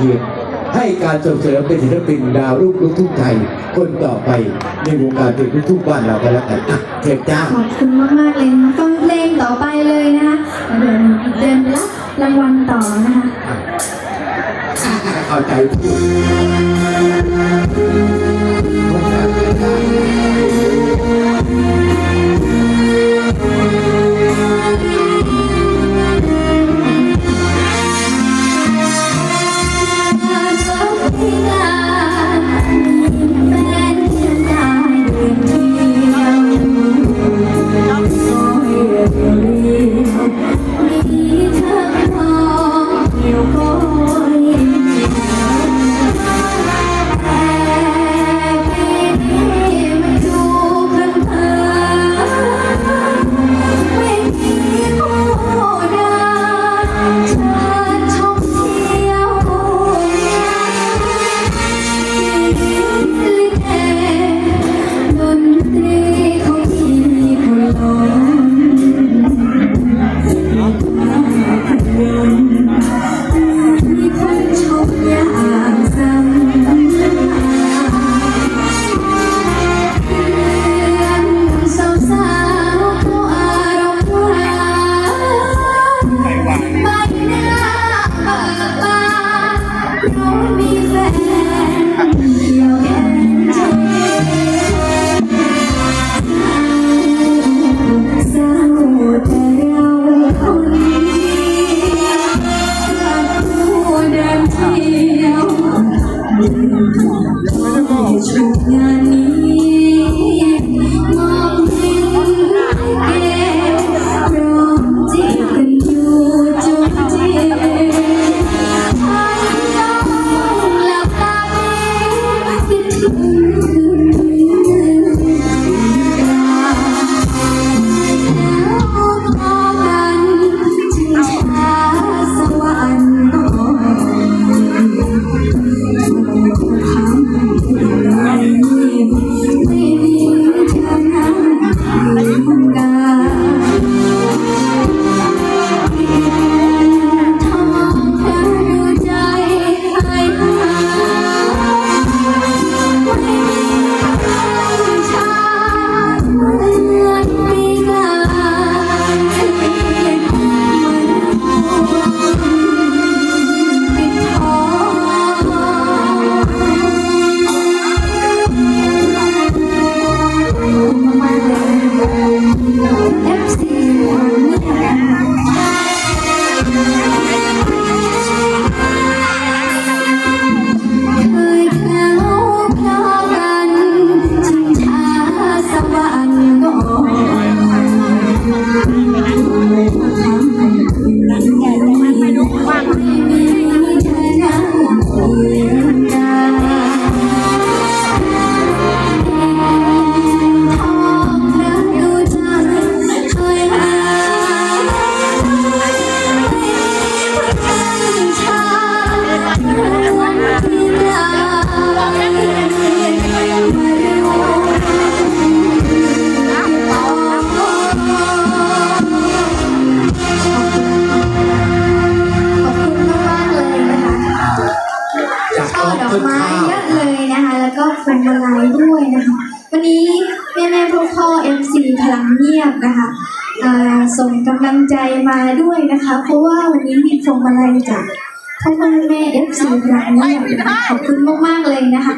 เคียงให้การส่งเสริมเป็นศิลปินดาวรุ่งลูกทุ่งไทย คนต่อไปในวงการเพลงลูกทุ่งบ้านเราก็แล้วกันอะเชิญจ้าขอบคุณมากมากๆเลยนะฟังเพลงต่อไปเลยนะคะเดินเดินรับรางวัลต่อนะคะ เข้าใจพูด ด ชุดง อกไม้ข้าเยอะเลยนะคะ แล้วก็พวงมาลัยด้วยนะคะ วันนี้แม่แม่พ่อพ่อเอ็มซีพลังเงียบนะคะส่งกำลังใจมาด้วยนะคะ เพราะว่าวันนี้มีพวงมาลัยจากพ่อแม่แม่เอฟซีพลังเงียบขอบคุณมากๆเลยนะคะ